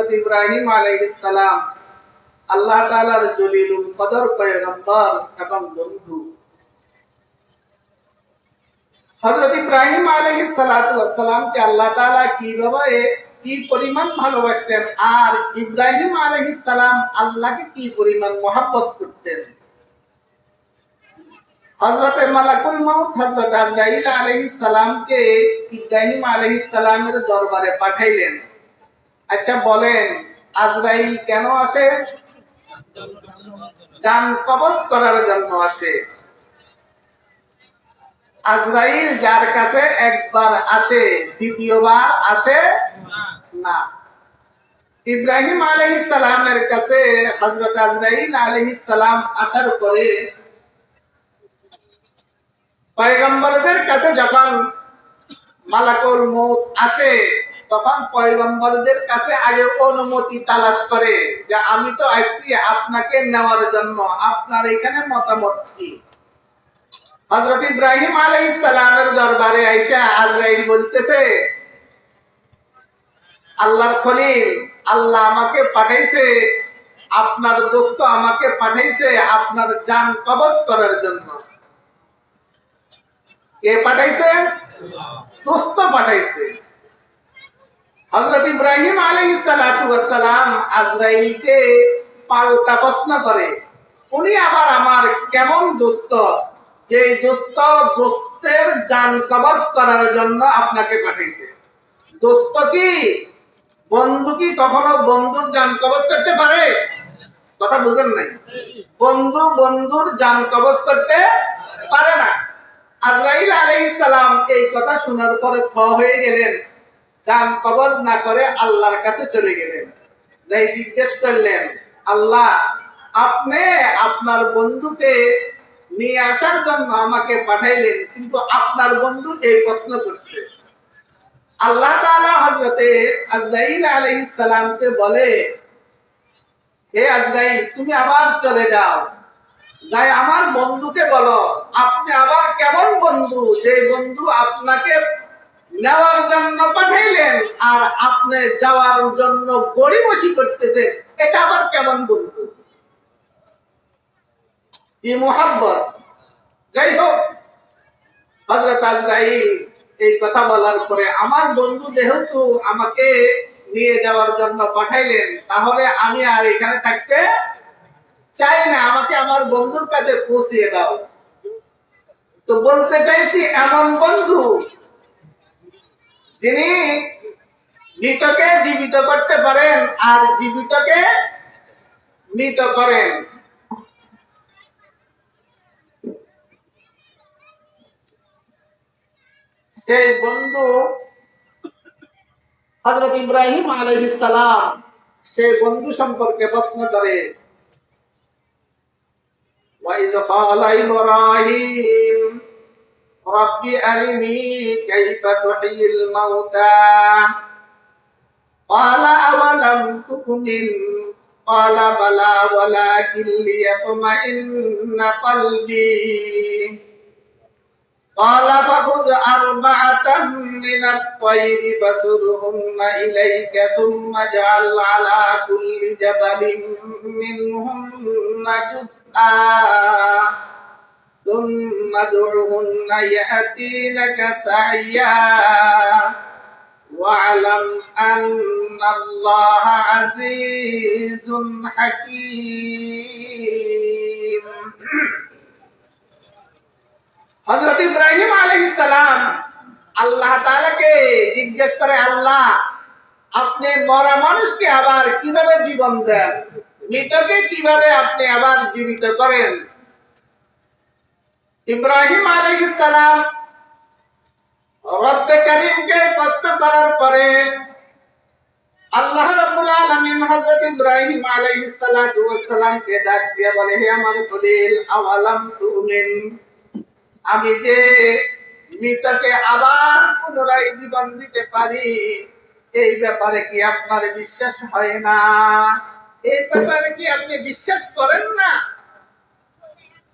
হযরত ইব্রাহিম আলাইহিস সালাম আল্লাহ তাআলার জলিলুল কদর পয়গম্বর এবং বন্ধু। হযরত ইব্রাহিম আলাইহিস সালাতু ওয়াস সালামকে আল্লাহ তাআলা কীভাবে কি পরিমাণ ভালোবাসতেন আর ইব্রাহিম আলাইহিস সালাম আল্লাহকে কি পরিমাণ মহব্বত করতেন? হযরত মালাকুল মাউত হযরত আজরাইল আলাইহিস সালামকে ইব্রাহিম আলাইহিস সালামের দরবারে পাঠাইলেন। আচ্ছা বলেন, আজরাইল কেন আসে? জান কবজ করার জন্য আসে। আজরাইল যার কাছে একবার আসে, দ্বিতীয়বার আসে? না। ইব্রাহিম আলাইহিস সালামের কাছে হযরত আজরাইল আলাইহিস সালাম আসার পরে পয়গম্বরদের কাছে যখন মালাকুল মউত আসে তখন পয়গম্বরদের কাছে আগে অনুমতি তালাশ করে যে আমি তো আসছি, আপনাকে নেওয়ার জন্য। আপনার এখানে মতামত কি? হযরত ইব্রাহিম আলাইহিস সালামের দরবারে আয়েশা আজরাইল বলতেছে, আল্লাহর খলিল, আল্লাহ আমাকে পাঠাইছে, আপনার দোস্ত আমাকে পাঠাইছে আপনার জান কবজ করার জন্য। কে পাঠাইছে? দোস্ত পাঠাইছে। হযরত ইব্রাহিম ওয়াস সালাম আজরাইলকে পাল্টা প্রশ্ন করে, উনি আবার আমার কেমন দোস্ত? যে দোস্ত দোস্তের জান কবজ করার জন্য আপনাকে পাঠিয়েছে দোস্ত কি? বন্ধু কি কখনো বন্ধুর জান কবজ করতে পারে? কথা বুঝেন নাই। বন্ধু বন্ধুর জান কবজ করতে পারে না। আজরাইল আলাইহিস সালাম এই কথা শোনার পরে থ হয়ে গেলেন। জান কবজ না করে আল্লাহর কাছে চলে গেলেন। যাই জিজ্ঞেস করলেন, আল্লাহ, আপনি আপনার বন্ধুকে নিয়ে আসার জন্য আমাকে পাঠাইলেন, কিন্তু আপনার বন্ধু এই প্রশ্ন করছে। আল্লাহ তাআলা হযরতে আজরাইল আলাইহিস সালামকে বলে, হে আজরাইল, তুমি আবার চলে যাও। যাই আমার বন্ধুকে বলো, আপনি আবার কেমন বন্ধু? যে বন্ধু আপনাকে নেওয়ার জন্য পাঠাইলেন আর আপনি যাওয়ার জন্য গড়িমসি করতেছে, এটা আবার কেমন বন্ধু কি মোহাব্বত? যাই হোক হজরত আজরাইল এই কথা বলার পরে আমার বন্ধু যেহেতু আমাকে নিয়ে যাওয়ার জন্য পাঠাইলেন, তাহলে আমি আর এখানে থাকতে চাই না, আমাকে আমার বন্ধুর কাছে পৌঁছিয়ে দাও। তো বলতে চাইছি, এমন বন্ধু যিনি মৃতকে জীবিত করতে পারেন আর জীবিতকে মৃত করেন সেই বন্ধু হজরত ইব্রাহিম আলাইহিস সালাম সেই বন্ধু সম্পর্কে প্রশ্ন করে وإذ قال إبراهيم رب أرني كيف تحيي الموتى قال أولم تؤمن قال بلى ولكن ليطمئن قلبي قال فخذ أربعة من الطير فسرهن إليك ثم اجعل على كل جبل منهن جزءا ثم ادعهن يأتينك سعيا واعلم أن الله عزيز حكيم হযরত ইব্রাহিম আলাইহিস সালাম আল্লাহ তাআলাকে জিজ্ঞেস করে আল্লাহ আপনি মরা মানুষকে আবার কিভাবে জীবন দেন মৃতকে কিভাবে আপনি আবার জীবিত করেন ইব্রাহিম আলাইহিস সালাম রব্বে করার পরে আল্লাহ রাব্বুল আলামিন হযরত ইব্রাহিম ডাক দিয়ে বলে, হে আমার খলিল আওয়ালাম তুমিন? আমি যে মৃতকে আবার পুনরায় জীবন দিতে পারি, এই ব্যাপারে কি আপনার বিশ্বাস হয় না? এই ব্যাপারে কি আপনি বিশ্বাস করেন না?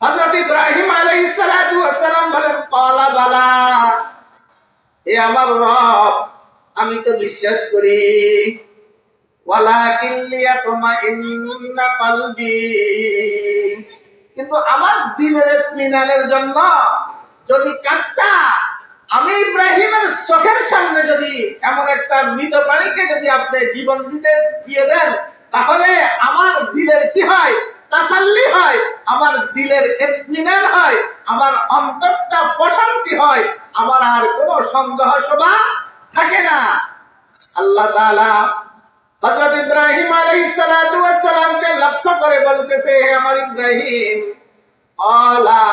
হযরত ইব্রাহিম আলাইহিস সালাতু ওয়াস সালাম বলেন ক্বালা বালা হে আমার রব, আমি তো বিশ্বাস করি। ওয়ালাকিন লিয়াতমাইন্না কলবি। কিন্তু আমার দিলের ইতমিনানের জন্য যদি কাজটা আমি ইব্রাহিমের চোখের সামনে যদি এমন একটা মৃত প্রাণীকে যদি আপনি জীবন দিতে, দিয়ে দেন, তাহলে আমার দিলের কি হয়? তাসাল্লি হয় আমার দিলের ইতমিনান হয় আমার অন্তরটা প্রশান্তি হয় আমার আর কোনো সন্দেহ সভা থাকে না আল্লাহ তাআলা হযরত ইব্রাহিম আলাইহিস সালাতু ওয়াস সালামকে লক্ষ্য করে বলতেছে হে আমার ইব্রাহিম আলা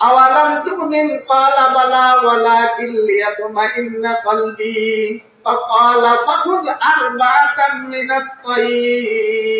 আওয়ালাম তুমিন ক্বালা বালা ওয়ালাকিন লিয়াতমাইন্না কলবি فقال فخذ أربعة من الطير হে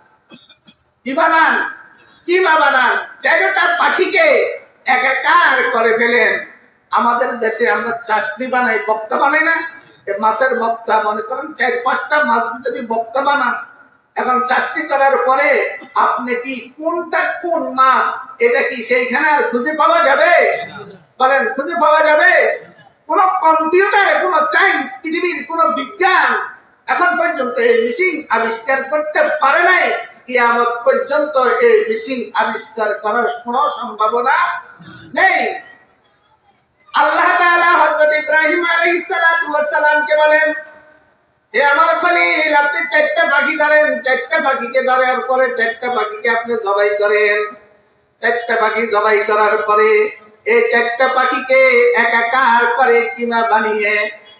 কি বানান? কিমা বানান? চারটা পাখিকে একাকার করে ফেলেন। আমাদের দেশে আমরা চাষনি বানাই বক্তা বানাই না। মাছের বক্তা মনে করেন চার পাঁচটা মাছ যদি বক্তা বানান, এখন চাষটি করার পরে আপনি কি কোনটা কোন মাছ, এটা কি সেইখানে আর খুঁজে পাওয়া যাবে? বলেন, খুঁজে পাওয়া যাবে? কোন কম্পিউটারে, কোন সায়েন্স পৃথিবীর কোন বিজ্ঞান এখন পর্যন্ত এই মেশিন আবিষ্কার করতে পারে নাই। কিয়ামত পর্যন্ত এই মেশিন আবিষ্কার করার কোনো সম্ভাবনা নেই। আল্লাহ তাআলা হযরত ইব্রাহিম আলাইহিস সালাতু ওয়াস সালামকে বলেন, হে আমার খলিল, আপনি চারটা পাখি ধরেন। চারটা পাখিকে ধরার পরে চারটা পাখিকে আপনি জবাই করেন। চারটা পাখি জবাই করার পরে এই চারটা পাখিকে একাকার করে বানিয়ে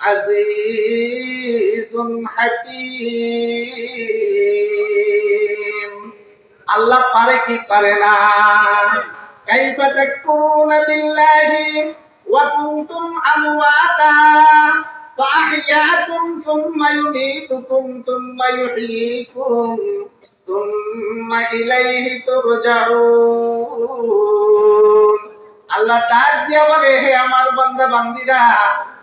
عزيز حكيم আল্লাহ পারে কি পারে না কাইফা তাকফুরুনা বিল্লাহি ওয়া কুনতুম আমওয়াতা فأحياكم ثم يميتكم ثم يحييكم ثم إليه ترجعون আল্লাহ ডাক দিয়ে বলে হে আমার বান্দা বান্দিরা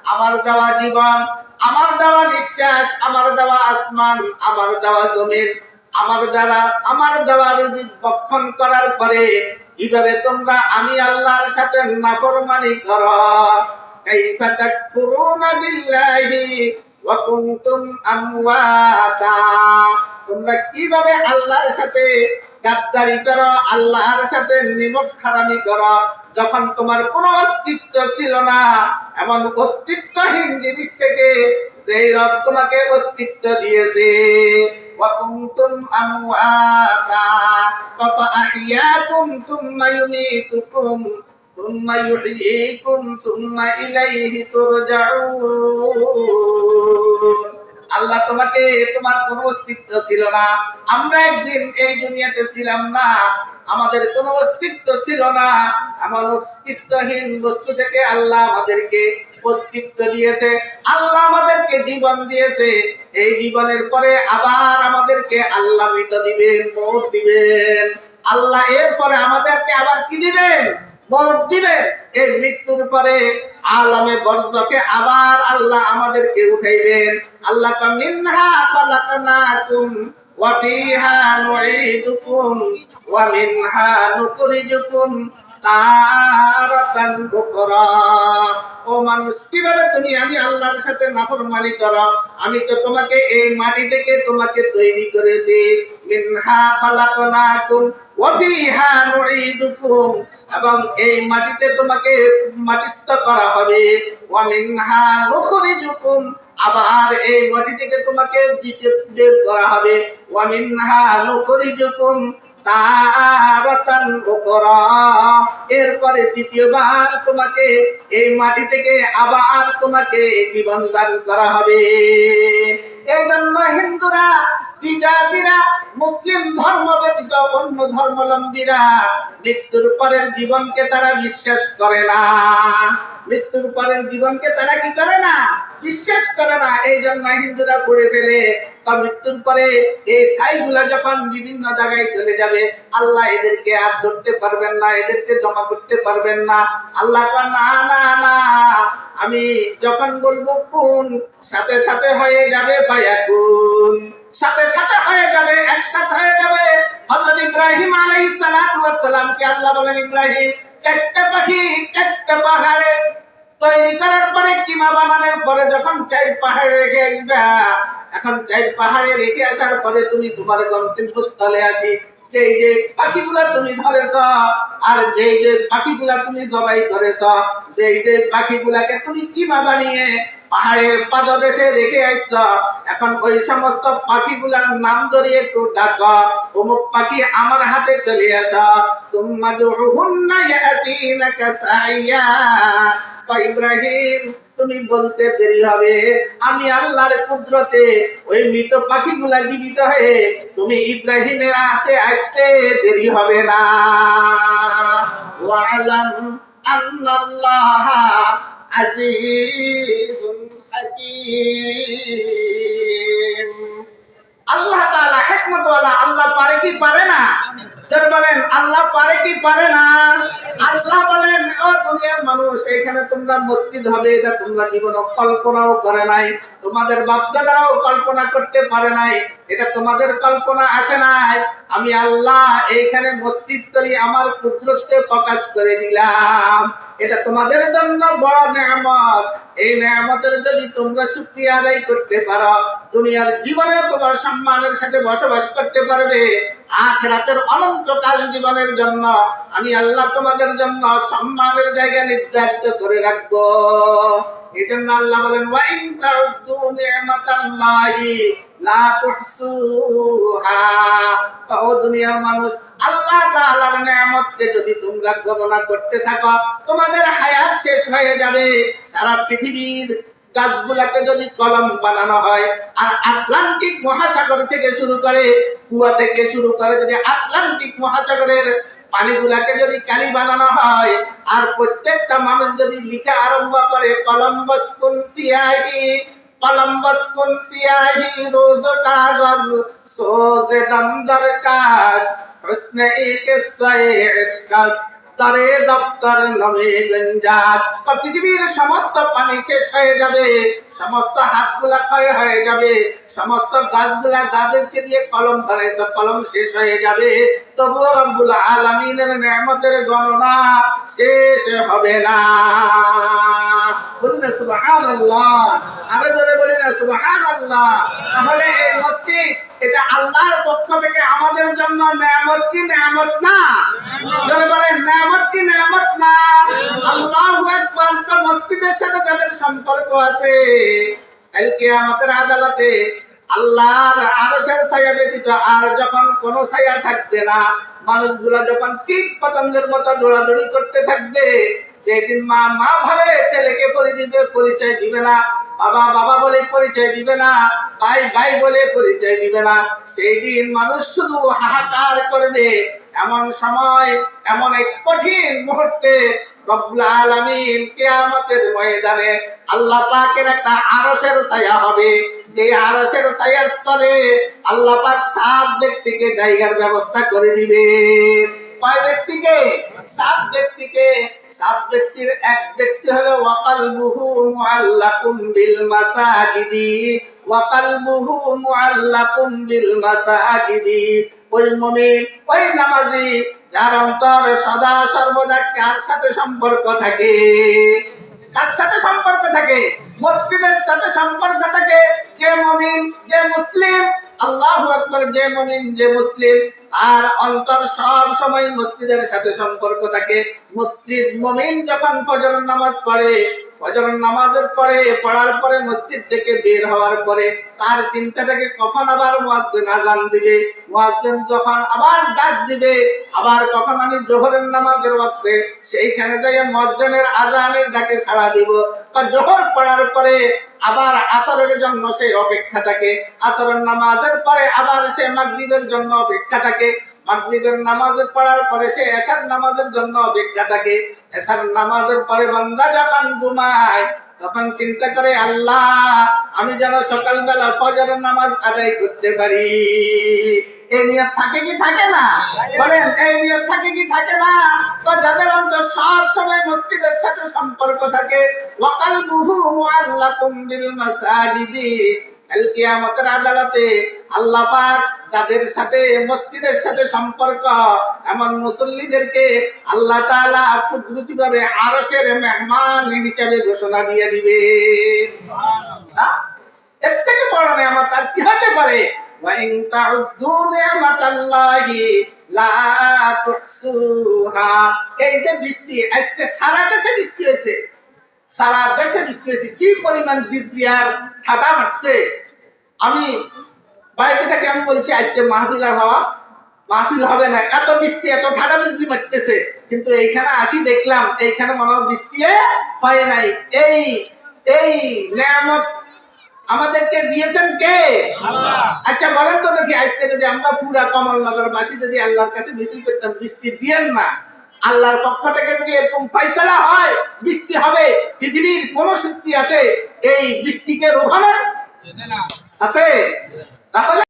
আমার দেওয়া জীবন, আমার দেওয়া নিঃশ্বাস, আমার দেওয়া আসমান, আমার দেওয়া জমিন, আমার দ্বারা, আমার দেওয়া রিজিক বক্ষণ করার পরে এবারে তোমরা আমি আল্লাহর সাথে নাফরমানি করো। কাইফা তোমরা কীভাবে আল্লাহর সাথে গাদ্দারি করো আল্লাহর সাথে নিমক খারামি করো যখন তোমার কোনো অস্তিত্ব ছিল না এমন অস্তিত্বহীন জিনিস থেকে যেই রব তোমাকে অস্তিত্ব দিয়েছে وكنتم أمواتا فأحياكم ثم يميتكم ثم يحييكم ثم إليه ترجعون আল্লাহ তোমাকে, তোমার কোনো অস্তিত্ব ছিল না। আমরা একদিন এই দুনিয়াতে ছিলাম না। আমাদের কোনো অস্তিত্ব ছিল না। আমার অস্তিত্বহীন বস্তু থেকে আল্লাহ আমাদেরকে অস্তিত্ব দিয়েছে। আল্লাহ আমাদেরকে জীবন দিয়েছে। এই জীবনের পরে আবার আমাদেরকে আল্লাহ মৃত দিবেন, মৌত দিবেন। আল্লাহ এরপরে আমাদেরকে আবার কি দিবেন? মত মৃত্যুর পরে আলমে বর্ষকে আবার আল্লাহ আমাদেরকে উঠাইবেন। আল্লাহ মিনহা ও মানুষ, কীভাবে তুমি আমি আল্লাহর সাথে নাফরমানি করো? আমি তো তোমাকে এই মাটি থেকে তোমাকে তৈরি করেছি। মিনহা ফালাকুম ওয়া ফিহা নুঈদুকুম এবং এই মাটিতে তোমাকে মাটিস্থ করা হবে। আবার এই মাটি থেকে তোমাকে বের করা হবে। এরপরে দ্বিতীয়বার তোমাকে এই মাটি থেকে আবার তোমাকে জীবন দান করা হবে। এই জন্য হিন্দুরা, বিজাতিরা, মুসলিম ধর্ম ব্যতীত অন্য ধর্মাবলম্বীরা মৃত্যুর পরের জীবনকে তারা বিশ্বাস করে না। মৃত্যুর পরের জীবনকে তারা কি করে না? বিশ্বাস করে না। এই জন্য হিন্দুরা পড়ে ফেলে বা মৃত্যুর পরে এই যখন বিভিন্ন জায়গায় চলে যাবে, আল্লাহ এদেরকে আর ধরতে পারবেন না, এদেরকে জমা করতে পারবেন না। আল্লাহ না না না, আমি যখন বলব কোন সাথে সাথে হয়ে যাবে পায়াকুন সাথে সাথে হয়ে যাবে, একসাথে হয়ে যাবে। হযরত ইব্রাহিম আলাইহিস সালাম কে আল্লাহ বলেন, ইব্রাহিম, চারটা পাখি চারটা পাহাড়ে তৈরি করার পরে কিমা বানানোর পরে যখন চার পাহাড়ে রেখে আসবে এখন চার পাহাড়ে রেখে আসার পরে তুমি তোমার গন্তব্যস্থলে আসি। যে যে পাখিগুলা তুমি ধরেছ, আর যে যে পাখিগুলা তুমি জবাই করেছ যে যে পাখিগুলাকে তুমি পাহাড়ের পাদদেশে রেখে আসছ, এখন ওই সমস্ত পাখিগুলার নাম ধরে একটু ডাক। অমুক পাখি আমার হাতে চলে আস। ইয়াতিনাকা সাইয়া। ইব্রাহিম তুমি বলতে দেরি হবে। আমি আল্লাহর কুদরতে ওই মৃত পাখিগুলা জীবিত হয়ে তুমি ইব্রাহিমের হাতে আসতে দেরি হবে না। ওয়ালাম হাকীম। আল্লাহ তাআলা আল্লাহ পারে কি পারে না? বলেন, আল্লাহ পারে কি পারে না? আল্লাহ বলেন, ও দুনিয়ার মানুষ, এখানে তোমরা মসজিদ হবে, এটা তোমরা কল্পনাও করে নাই। তোমাদের বাপদাদারাও কল্পনা করতে পারে নাই। এটা তোমাদের কল্পনা আসে নাই। আমি আল্লাহ, এইখানে মসজিদ করি আমার কুদরতকে প্রকাশ করে দিলাম। এটা তোমাদের জন্য বড় নেয়ামত। এই নেয়ামতের যদি তোমরা শুকরিয়া আদায় করতে পারো, দুনিয়ার জীবনে তোমার সম্মানের সাথে বসবাস করতে পারবে। আখরাতের অনন্তকাল জীবনের জন্য আমি আল্লাহ তোমাদের জন্য সম্মানের জায়গা নির্ধারিত করে রাখব। এই জন্য আল্লাহ বলেন, ওয়াইন তাউদ্দু নি'মাতাল্লাহি লা তুহসুহা। ও দুনিয়ার মানুষ, আল্লাহ তাআলার নিয়ামতকে যদি তোমরা গণনা করতে থাকো, তোমাদের হায়াত শেষ হয়ে যাবে। সারা পৃথিবীর গাছগুলাকে যদি কলম বানানো হয়, আর আটলান্টিক মহাসাগর থেকে শুরু করে কুয়া থেকে শুরু করে যদি আটলান্টিক মহাসাগরের পানিগুলাকে যদি কালি বানানো হয়, আর প্রত্যেকটা মানুষ যদি লিখা আরম্ভ করে, কলম্বাস কোন সিয়াহি, কলম্বাস কোন সিয়াহি, রোজ কাগজ, সোজে পৃথিবীর সমস্ত পানি শেষ হয়ে যাবে, সমস্ত হাতগুলা ক্ষয় হয়ে যাবে, সমস্ত গাছগুলা যাদেরকে দিয়ে কলম বানাইছে, কলম শেষ হয়ে যাবে। তবুও রব্বুল আলামিনের নেয়ামতের গণনা শেষ হবে না। বলুন সুবহানাল্লাহ। আরও জোরে বলি না, সুবহানাল্লাহ। তাহলে এই এটা আল্লাহর পক্ষ থেকে আমাদের জন্য কি না? কি না? তো মসজিদের সাথে যাদের সম্পর্ক আছে কিয়ামতের আদালতে আল্লাহর আরশের ছায়া ব্যতীত আর যখন কোনো ছায়া থাকবে না, মানুষগুলা যখন কীট পতঙ্গের মতো দৌড়াদৌড়ি করতে থাকবে যেদিন মা মা ভাবে ছেলেকে দিবে, পরিচয় দিবে না। বাবা বাবা বলে পরিচয় দিবে না। ভাই ভাই বলে পরিচয় দিবে না। সেই দিন মানুষ শুধু হাহাকার করবে। এমন সময়, এমন এক কঠিন মুহূর্তে রব্বুল আলামিন কিয়ামতের ময়দানে আল্লাহ পাকের একটা আরশের ছায়া হবে। যে আরশের ছায়ার স্থলে আল্লাহ পাক সাত ব্যক্তিকে জায়গার ব্যবস্থা করে দিবে। কয় ব্যক্তিকে? সাত ব্যক্তিকে। সাত ব্যক্তির এক ব্যক্তি হলো, ওয়াকালবুহু মুআল্লাকুম বিল মাসাজিদি। ওয়াকালবুহু মুআল্লাকুম বিল মাসাজিদি। ওই মুমিন, ওই নামাজি, যার অন্তর সদা সর্বদা কার সাথে সম্পর্ক থাকে? কার সাথে সম্পর্ক থাকে? মসজিদের সাথে সম্পর্ক থাকে। যে মুমিন, যে মুসলিম, আল্লাহু আকবার, যে মুমিন, যে মুসলিম আর অন্তর সব সময় মসজিদের সাথে সম্পর্ক থাকে। মসজিদ মমিন যখন ফজর নামাজ পড়ে ফজরের নামাজের পরে, পড়ার পরে, মসজিদ থেকে বের হওয়ার পরে তার চিন্তাটাকে কখন আবার মুয়াজ্জিন আজান দিবে? মুয়াজ্জিন যখন আবার ডাক দিবে, আবার কখন আমি জোহরের নামাজের ওয়াক্তে সেইখানে যাই মুয়াজ্জিনের আজানের ডাকে সাড়া দিব। বা জোহর পড়ার পরে আবার আসরের জন্য সেই অপেক্ষাটাকে, আসরের নামাজের পরে আবার সে মাগরিবের জন্য অপেক্ষাটাকে মাগরিবের নামাজের পড়ার পরে সে এশার নামাজের জন্য অপেক্ষাটাকে এশার নামাজের পরে বান্দা যখন ঘুমায়, তখন চিন্তা করে, আল্লাহ, আমি যেন সকালবেলা ফজরের নামাজ আদায় করতে পারি। থাকে থাকে থাকে থাকে থাকে আদালতে আল্লাহ পাক যাদের সাথে মসজিদের সাথে সম্পর্ক এমন মুসল্লিদেরকে আল্লাহ তাআলা কুদরতি ভাবে আরশের মেহমান হিসেবে ঘোষণা দিয়ে দিবে হ্যাঁ? এর থেকে বড় নিয়ামত আর কি হতে পারে وَإِن تَعُدُّوا نِعْمَةَ اللَّهِ لَا تُحْصُوهَا এই যে বৃষ্টি আজকে সারা দেশে বৃষ্টি হয়েছে সারা দেশে বৃষ্টি হয়েছে কি পরিমাণ বৃষ্টি আর ঠাটা মারছে আমি বাড়িতে থেকে আমি বলছি আজকে মাহফিল আর হওয়া মাহফিল হবে না। এত বৃষ্টি এত বৃষ্টি মারতেছে কিন্তু এইখানে আসি দেখলাম এইখানে মনে হয় বৃষ্টি হয় নাই। এই এই নিয়ামত আমাদেরকে দিয়েছেন কে? আচ্ছা বলেন তো দেখি আজকে যদি আমরা পুরা কমলনগর বাসী যদি আল্লাহর কাছে মিছিল করতাম বৃষ্টি দিয়েন না। আল্লাহর পক্ষ থেকে যদি এরকম ফয়সালা হয় বৃষ্টি হবে পৃথিবীর কোন শক্তি আছে এই বৃষ্টিকে রোখানোর আছে? Ajá.